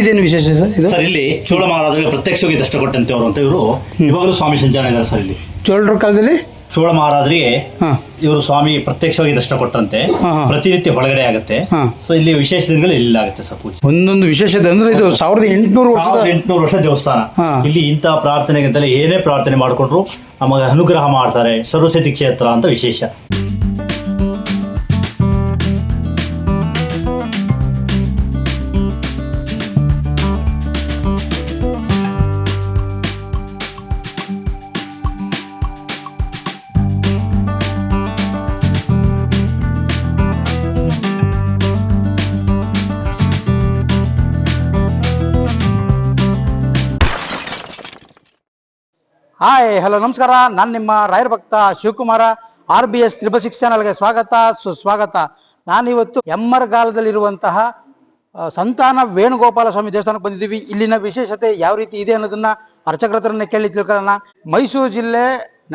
ಇಲ್ಲಿದೇನು ವಿಶೇಷ ಸರ್ ಇದು? ಸರ್ ಇಲ್ಲಿ ಚೋಳ ಮಹಾರಾಜರಿಗೆ ಪ್ರತ್ಯಕ್ಷವಾಗಿ ದರ್ಶನ ಕೊಟ್ಟಂತೆ ಅವರು ಅಂತ ಇವರು. ಇವಾಗಲೂ ಸ್ವಾಮಿ ಸಂಚಾರ ಇದ್ದಾರೆ ಸರ್ ಇಲ್ಲಿ. ಚೋಳರ ಕಾಲದಲ್ಲಿ? ಚೋಳ ಮಹಾರಾಜರಿಗೆ ಹಾಂ. ಇವರು ಸ್ವಾಮಿ ಪ್ರತ್ಯಕ್ಷವಾಗಿ ದರ್ಶನ ಕೊಟ್ಟಂತೆ. ಹಾ, ಹಾ. ಪ್ರತಿನಿತ್ಯ ಹೊಳಗಡೆ ಆಗುತ್ತೆ. ಹಾ. ಸೊ ಇಲ್ಲಿ ವಿಶೇಷ ದಿನಗಳು ಇಲ್ಲಿ ಆಗುತ್ತೆ ಸರ್ ಪೂಜೆ. ಒಂದೊಂದು ವಿಶೇಷತೆ ಅಂದ್ರೆ ಇದು ಸಾವಿರದ ಎಂಟುನೂರು ವರ್ಷದ ಸಾವಿರದ ಎಂಟುನೂರು ವರ್ಷ ದೇವಸ್ಥಾನ. ಹಾ. ಇಲ್ಲಿ ಇಂತಹ ಪ್ರಾರ್ಥನೆಗಿಂತಲೇ ಏನೇ ಪ್ರಾರ್ಥನೆ ಮಾಡಿಕೊಂಡ್ರು ನಮಗೆ ಅನುಗ್ರಹ ಮಾಡ್ತಾರೆ. ಸರಸ್ವತಿ ಕ್ಷೇತ್ರ ಅಂತ ವಿಶೇಷ. ಹಾಯ್, ಹಲೋ, ನಮಸ್ಕಾರ. ನಾನು ನಿಮ್ಮ ರಾಯರ್ ಭಕ್ತ Shivakumara. R B S triple six ಚಾನಲ್ಗೆ ಸ್ವಾಗತ, ಸುಸ್ವಾಗತ. ನಾನಿವತ್ತು ಎಮ್ಮರ್ಗಾಲದಲ್ಲಿರುವಂತಹ ಸಂತಾನ ವೇಣುಗೋಪಾಲ ಸ್ವಾಮಿ ದೇವಸ್ಥಾನಕ್ಕೆ ಬಂದಿದ್ದೀವಿ. ಇಲ್ಲಿನ ವಿಶೇಷತೆ ಯಾವ ರೀತಿ ಇದೆ ಅನ್ನೋದನ್ನ ಅರ್ಚಕರ ಕೇಳಿ ತಿಳ್ಕೊಳ್ಳೋಣ. ಮೈಸೂರು ಜಿಲ್ಲೆ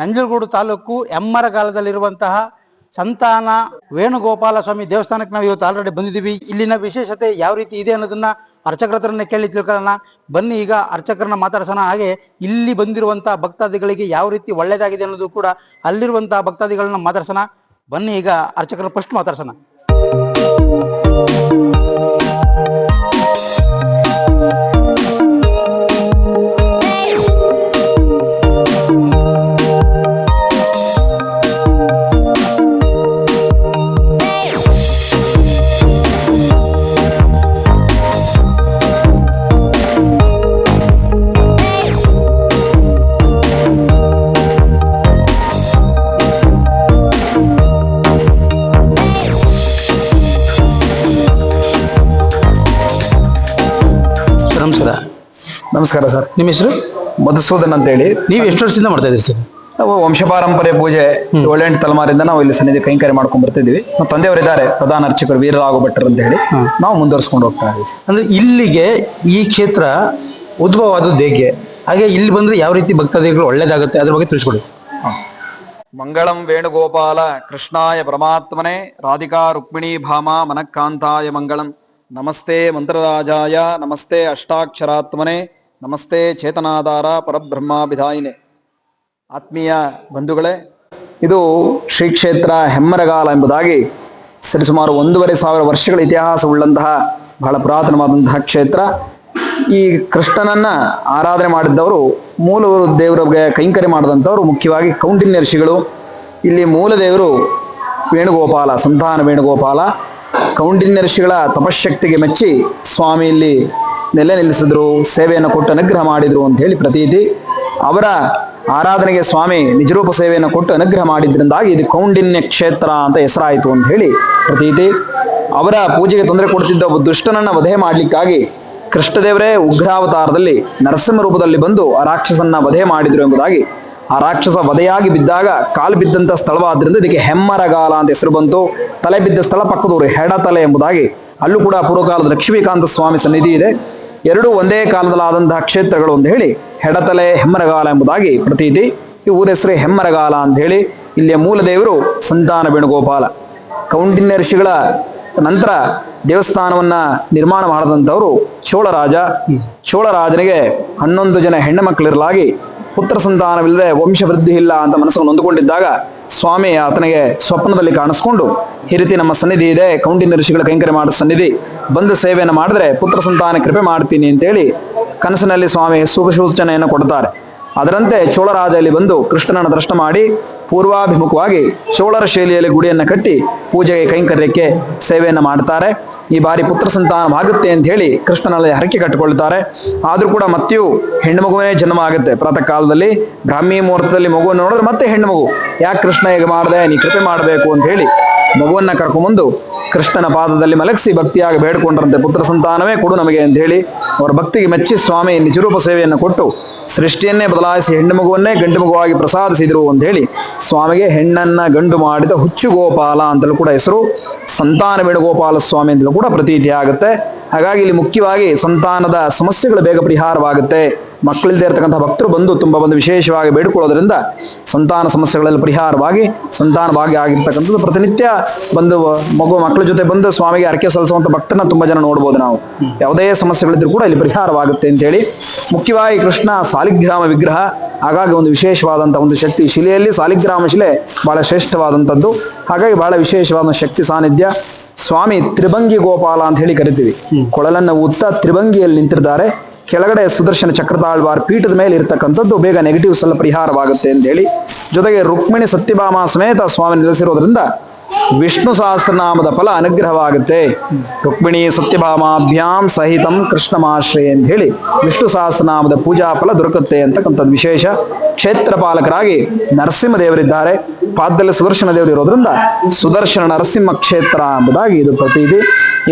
ನಂಜನಗೂಡು ತಾಲೂಕು ಎಮ್ಮರಗಾಲದಲ್ಲಿರುವಂತಹ ಸಂತಾನ ವೇಣುಗೋಪಾಲ ಸ್ವಾಮಿ ದೇವಸ್ಥಾನಕ್ಕೆ ನಾವು ಇವತ್ತು ಆಲ್ರೆಡಿ ಬಂದಿದ್ದೀವಿ. ಇಲ್ಲಿನ ವಿಶೇಷತೆ ಯಾವ ರೀತಿ ಇದೆ ಅನ್ನೋದನ್ನ ಅರ್ಚಕರ ಕೇಳಿ ತಿಳ್ಕೊಳ್ಳೋಣ. ಬನ್ನಿ ಈಗ ಅರ್ಚಕರನ್ನ ಮಾತಾಡ್ಸೋಣ. ಹಾಗೆ ಇಲ್ಲಿ ಬಂದಿರುವಂತಹ ಭಕ್ತಾದಿಗಳಿಗೆ ಯಾವ ರೀತಿ ಒಳ್ಳೇದಾಗಿದೆ ಅನ್ನೋದು ಕೂಡ ಅಲ್ಲಿರುವಂತಹ ಭಕ್ತಾದಿಗಳನ್ನ ಮಾತಾಡ್ಸೋಣ. ಬನ್ನಿ ಈಗ ಅರ್ಚಕರ ಫಸ್ಟ್ ಮಾತಾಡ್ಸೋಣ. ನಮಸ್ಕಾರ ಸರ್. ನಿಮ್ಮ ಹೆಸರು? ಮಧುಸೂದನ್ ಅಂತ ಹೇಳಿ ನೀವು ಎಷ್ಟು ವರ್ಷದಿಂದ ಮಾಡ್ತಾ ಇದ್ದೀರಿ ಸರ್? ನಾವು ವಂಶಪಾರಂಪರ್ಯ ಪೂಜೆ ಏಳೆಂಟು ತಲೆಮಾರಿಂದ ನಾವು ಇಲ್ಲಿ ಸನ್ನಿಧಿ ಕೈಂಕರ್ಯ ಮಾಡ್ಕೊಂಡ್ ಬರ್ತಿದ್ವಿ ನಮ್ಮ ತಂದೆಯವರಿದ್ದಾರೆ ಪ್ರಧಾನ ಅರ್ಚಕರು ವೀರರಾಘವ ಭಟ್ರು ಅಂತ ಹೇಳಿ. ನಾವು ಮುಂದುವರ್ಸ್ಕೊಂಡು ಹೋಗ್ತಾ ಇದ್ದೀವಿ. ಅಂದ್ರೆ ಇಲ್ಲಿಗೆ ಈ ಕ್ಷೇತ್ರ ಉದ್ಭವ ಆದದ್ದು ಹೇಗೆ? ಹಾಗೆ ಇಲ್ಲಿ ಬಂದ್ರೆ ಯಾವ ರೀತಿ ಭಕ್ತಾದಿಗಳು ಒಳ್ಳೇದಾಗುತ್ತೆ? ಅದ್ರ ಬಗ್ಗೆ ತಿಳಿಸ್ಕೊಡಿ. ಮಂಗಳಂ ವೇಣುಗೋಪಾಲ ಕೃಷ್ಣಾಯ ಪರಮಾತ್ಮನೆ ರಾಧಿಕಾ ರುಕ್ಮಿಣಿ ಭಾಮ ಮನಕಾಂತಾಯ ಮಂಗಳಂ. ನಮಸ್ತೆ ಮಂತ್ರರಾಜಾಯ ನಮಸ್ತೆ ಅಷ್ಟಾಕ್ಷರಾತ್ಮನೆ. ನಮಸ್ತೆ ಚೇತನಾಧಾರ ಪರಬ್ರಹ್ಮಾಭಿಧಾಯಿನಿ. ಆತ್ಮೀಯ ಬಂಧುಗಳೇ, ಇದು ಶ್ರೀ ಕ್ಷೇತ್ರ ಹೆಮ್ಮರಗಾಲ ಎಂಬುದಾಗಿ ಸರಿಸುಮಾರು ಒಂದೂವರೆ ಸಾವಿರ ವರ್ಷಗಳ ಇತಿಹಾಸವುಳ್ಳಂತಹ ಬಹಳ ಪುರಾತನವಾದಂತಹ ಕ್ಷೇತ್ರ. ಈ ಕೃಷ್ಣನನ್ನ ಆರಾಧನೆ ಮಾಡಿದ್ದವರು ಮೂಲ ದೇವರಿಗೆ ಕೈಂಕರ್ಯ ಮಾಡಿದಂಥವರು, ಮುಖ್ಯವಾಗಿ ಕೌಂಡಿನ್ಯ ಋಷಿಗಳು. ಇಲ್ಲಿ ಮೂಲ ದೇವರು ವೇಣುಗೋಪಾಲ ಸಂತಾನ ವೇಣುಗೋಪಾಲ. ಕೌಂಡಿನ್ಯ ಋಷಿಗಳ ತಪಶಕ್ತಿಗೆ ಮೆಚ್ಚಿ ಸ್ವಾಮಿ ಇಲ್ಲಿ ನೆಲೆ ನಿಲ್ಲಿಸಿದ್ರು, ಸೇವೆಯನ್ನು ಕೊಟ್ಟು ಅನುಗ್ರಹ ಮಾಡಿದ್ರು ಅಂತ ಹೇಳಿ ಪ್ರತೀತಿ. ಅವರ ಆರಾಧನೆಗೆ ಸ್ವಾಮಿ ನಿಜರೂಪ ಸೇವೆಯನ್ನು ಕೊಟ್ಟು ಅನುಗ್ರಹ ಮಾಡಿದ್ರಿಂದಾಗಿ ಇದು ಕೌಂಡಿನ್ಯ ಕ್ಷೇತ್ರ ಅಂತ ಹೆಸರಾಯಿತು ಅಂತ ಹೇಳಿ ಪ್ರತೀತಿ. ಅವರ ಪೂಜೆಗೆ ತೊಂದರೆ ಕೊಡ್ತಿದ್ದ ಒಬ್ಬ ದುಷ್ಟನನ್ನ ವಧೆ ಮಾಡಲಿಕ್ಕಾಗಿ ಕೃಷ್ಣದೇವರೇ ಉಗ್ರಾವತಾರದಲ್ಲಿ ನರಸಿಂಹ ರೂಪದಲ್ಲಿ ಬಂದು ಆ ರಾಕ್ಷಸನ್ನ ವಧೆ ಮಾಡಿದ್ರು ಎಂಬುದಾಗಿ. ಆ ರಾಕ್ಷಸ ವಧೆಯಾಗಿ ಬಿದ್ದಾಗ ಕಾಲು ಬಿದ್ದಂತ ಸ್ಥಳವಾದ್ರಿಂದ ಇದಕ್ಕೆ ಹೆಮ್ಮರಗಾಲ ಅಂತ ಹೆಸರು ಬಂತು. ತಲೆ ಬಿದ್ದ ಸ್ಥಳ ಪಕ್ಕದವರು ಹೆಡತಲೆ ಎಂಬುದಾಗಿ ಅಲ್ಲೂ ಕೂಡ ಪೂರ್ವಕಾಲದ ಲಕ್ಷ್ಮೀಕಾಂತ ಸ್ವಾಮಿ ಸನ್ನಿಧಿ ಇದೆ. ಎರಡೂ ಒಂದೇ ಕಾಲದಲ್ಲಾದಂತಹ ಕ್ಷೇತ್ರಗಳು ಅಂತ ಹೇಳಿ ಹೆಡತಲೆ ಹೆಮ್ಮರಗಾಲ ಎಂಬುದಾಗಿ ಪ್ರತೀತಿ. ಈ ಊರ ಹೆಸರು ಹೆಮ್ಮರಗಾಲ ಅಂತ ಹೇಳಿ ಇಲ್ಲಿಯ ಮೂಲ ದೇವರು ಸಂತಾನ ವೇಣುಗೋಪಾಲ. ಕೌಂಡಿನ್ಯ ಋಷಿಗಳ ನಂತರ ದೇವಸ್ಥಾನವನ್ನ ನಿರ್ಮಾಣ ಮಾಡಿದಂಥವರು ಚೋಳರಾಜ. ಚೋಳರಾಜನಿಗೆ ಹನ್ನೊಂದು ಜನ ಹೆಣ್ಣು ಮಕ್ಕಳಿರಲಾಗಿ ಪುತ್ರ ಸಂತಾನವಿಲ್ಲದೆ ವಂಶವೃದ್ಧಿ ಇಲ್ಲ ಅಂತ ಮನಸ್ಸನ್ನು ನೊಂದುಕೊಂಡಿದ್ದಾಗ ಸ್ವಾಮಿ ಆತನಿಗೆ ಸ್ವಪ್ನದಲ್ಲಿ ಕಾಣಿಸ್ಕೊಂಡು, ಈ ರೀತಿ ನಮ್ಮ ಸನ್ನಿಧಿ ಇದೆ ಕೌಂಡಿನ ಋಷಿಗಳ ಕೈಂಕರ್ಯ ಮಾಡೋ ಸನ್ನಿಧಿ, ಬಂದು ಸೇವೆಯನ್ನು ಮಾಡಿದ್ರೆ ಪುತ್ರ ಸಂತಾನ ಕೃಪೆ ಮಾಡ್ತೀನಿ ಅಂತೇಳಿ ಕನಸಿನಲ್ಲಿ ಸ್ವಾಮಿ ಶುಭಸೂಚನೆಯನ್ನು ಕೊಡ್ತಾರೆ. ಅದರಂತೆ ಚೋಳರಾಜ ಇಲ್ಲಿ ಬಂದು ಕೃಷ್ಣನನ್ನು ದರ್ಶನ ಮಾಡಿ ಪೂರ್ವಾಭಿಮುಖವಾಗಿ ಚೋಳರ ಶೈಲಿಯಲ್ಲಿ ಗುಡಿಯನ್ನು ಕಟ್ಟಿ ಪೂಜೆಗೆ ಕೈಂಕರ್ಯಕ್ಕೆ ಸೇವೆಯನ್ನು ಮಾಡ್ತಾರೆ. ಈ ಬಾರಿ ಪುತ್ರ ಸಂತಾನವಾಗುತ್ತೆ ಅಂತ ಹೇಳಿ ಕೃಷ್ಣನಲ್ಲಿ ಹರಕೆ ಕಟ್ಟಿಕೊಳ್ತಾರೆ ಆದರೂ ಕೂಡ ಮತ್ತೆಯು ಹೆಣ್ಣು ಮಗುವೇ ಜನ್ಮ ಆಗುತ್ತೆ. ಪ್ರಾತಃ ಕಾಲದಲ್ಲಿ ಬ್ರಾಹ್ಮಿ ಮುಹೂರ್ತದಲ್ಲಿ ಮಗುವನ್ನು ನೋಡಿದ್ರೆ ಮತ್ತೆ ಹೆಣ್ಣು ಮಗು. ಯಾಕೆ ಕೃಷ್ಣ ಹೇಗೆ ಮಾಡಿದೆ? ನೀ ಕೃಪೆ ಮಾಡಬೇಕು ಅಂತ ಹೇಳಿ ಮಗುವನ್ನ ಕರ್ಕೊಂಬಂದು ಕೃಷ್ಣನ ಪಾದದಲ್ಲಿ ಮಲಗಿಸಿ ಭಕ್ತಿಯಾಗಿ ಬೇಡ್ಕೊಂಡ್ರಂತೆ ಪುತ್ರ ಸಂತಾನವೇ ಕೊಡು ನಮಗೆ ಅಂತ ಹೇಳಿ. ಅವರ ಭಕ್ತಿಗೆ ಮೆಚ್ಚಿ ಸ್ವಾಮಿ ನಿಜರೂಪ ಸೇವೆಯನ್ನು ಕೊಟ್ಟು ಸೃಷ್ಟಿಯನ್ನೇ ಬದಲಾಯಿಸಿ ಹೆಣ್ಣು ಮಗುವನ್ನೇ ಗಂಡು ಮಗುವಾಗಿ ಪ್ರಸಾದಿಸಿದರು ಅಂತ ಹೇಳಿ ಸ್ವಾಮಿಗೆ ಹೆಣ್ಣನ್ನ ಗಂಡು ಮಾಡಿದ ಹುಚ್ಚು ಗೋಪಾಲ ಅಂತಲೂ ಕೂಡ ಹೆಸರು, ಸಂತಾನ ವೇಣುಗೋಪಾಲ ಸ್ವಾಮಿ ಅಂತಲೂ ಕೂಡ ಪ್ರತೀತಿ ಆಗುತ್ತೆ ಹಾಗಾಗಿ ಇಲ್ಲಿ ಮುಖ್ಯವಾಗಿ ಸಂತಾನದ ಸಮಸ್ಯೆಗಳು ಬೇಗ ಪರಿಹಾರವಾಗುತ್ತೆ. ಮಕ್ಕಳಿಲ್ಲದೆ ಇರತಕ್ಕಂಥ ಭಕ್ತರು ಬಂದು ತುಂಬ ಒಂದು ವಿಶೇಷವಾಗಿ ಬೇಡಿಕೊಳ್ಳೋದ್ರಿಂದ ಸಂತಾನ ಸಮಸ್ಯೆಗಳಲ್ಲಿ ಪರಿಹಾರವಾಗಿ ಸಂತಾನ ಭಾಗ್ಯ ಆಗಿರ್ತಕ್ಕಂಥದ್ದು. ಪ್ರತಿನಿತ್ಯ ಬಂದು ಮಗು ಮಕ್ಕಳ ಜೊತೆ ಬಂದು ಸ್ವಾಮಿಗೆ ಅರಕೆ ಸಲ್ಲಿಸುವಂಥ ಭಕ್ತನ ತುಂಬ ಜನ ನೋಡ್ಬೋದು ನಾವು. ಯಾವುದೇ ಸಮಸ್ಯೆಗಳಿದ್ರು ಕೂಡ ಇಲ್ಲಿ ಪರಿಹಾರವಾಗುತ್ತೆ ಅಂತೇಳಿ ಮುಖ್ಯವಾಗಿ ಕೃಷ್ಣ ಸಾಲಿಗ್ರಾಮ ವಿಗ್ರಹ ಹಾಗಾಗಿ ಒಂದು ವಿಶೇಷವಾದಂಥ ಒಂದು ಶಕ್ತಿ. ಶಿಲೆಯಲ್ಲಿ ಸಾಲಿಗ್ರಾಮ ಶಿಲೆ ಬಹಳ ಶ್ರೇಷ್ಠವಾದಂಥದ್ದು. ಹಾಗಾಗಿ ಬಹಳ ವಿಶೇಷವಾದ ಶಕ್ತಿ ಸಾನ್ನಿಧ್ಯ. ಸ್ವಾಮಿ ತ್ರಿಭಂಗಿ ಗೋಪಾಲ ಅಂತ ಹೇಳಿ ಕರಿತೀವಿ. ಕೊಳಲನ್ನ ಊತ್ತ ತ್ರಿಭಂಗಿಯಲ್ಲಿ ನಿಂತಿರ್ತಾರೆ. ಕೆಳಗಡೆ ಸುದರ್ಶನ ಚಕ್ರದಾಳ್ವಾರ್ ಪೀಠದ ಮೇಲೆ ಇರತಕ್ಕಂಥದ್ದು ಬೇಗ ನೆಗೆಟಿವ್ಸ್ ಎಲ್ಲ ಪರಿಹಾರವಾಗುತ್ತೆ ಅಂತ ಹೇಳಿ. ಜೊತೆಗೆ ರುಕ್ಮಿಣಿ ಸತ್ಯಭಾಮ ಸಮೇತ ಸ್ವಾಮಿ ನೆಲೆಸಿರೋದ್ರಿಂದ ವಿಷ್ಣು ಸಹಸ್ರನಾಮದ ಫಲ ಅನುಗ್ರಹವಾಗುತ್ತೆ. ರುಕ್ಮಿಣಿ ಸತ್ಯಭಾಮಾಭ್ಯಾಂ ಸಹಿತಂ ಕೃಷ್ಣಮಾಶ್ರಯ ಅಂತ ಹೇಳಿ ವಿಷ್ಣು ಸಹಸ್ರನಾಮದ ಪೂಜಾ ಫಲ ದೊರಕುತ್ತೆ ಅಂತಕ್ಕಂಥದ್ದು ವಿಶೇಷ. ಕ್ಷೇತ್ರ ಪಾಲಕರಾಗಿ ನರಸಿಂಹ ದೇವರಿದ್ದಾರೆ ಪಾದದಲ್ಲಿ ಸುದರ್ಶನ ದೇವರು ಇರೋದ್ರಿಂದ ಸುದರ್ಶನ ನರಸಿಂಹ ಕ್ಷೇತ್ರ ಎಂಬುದಾಗಿ ಇದು ಪ್ರತೀತಿ.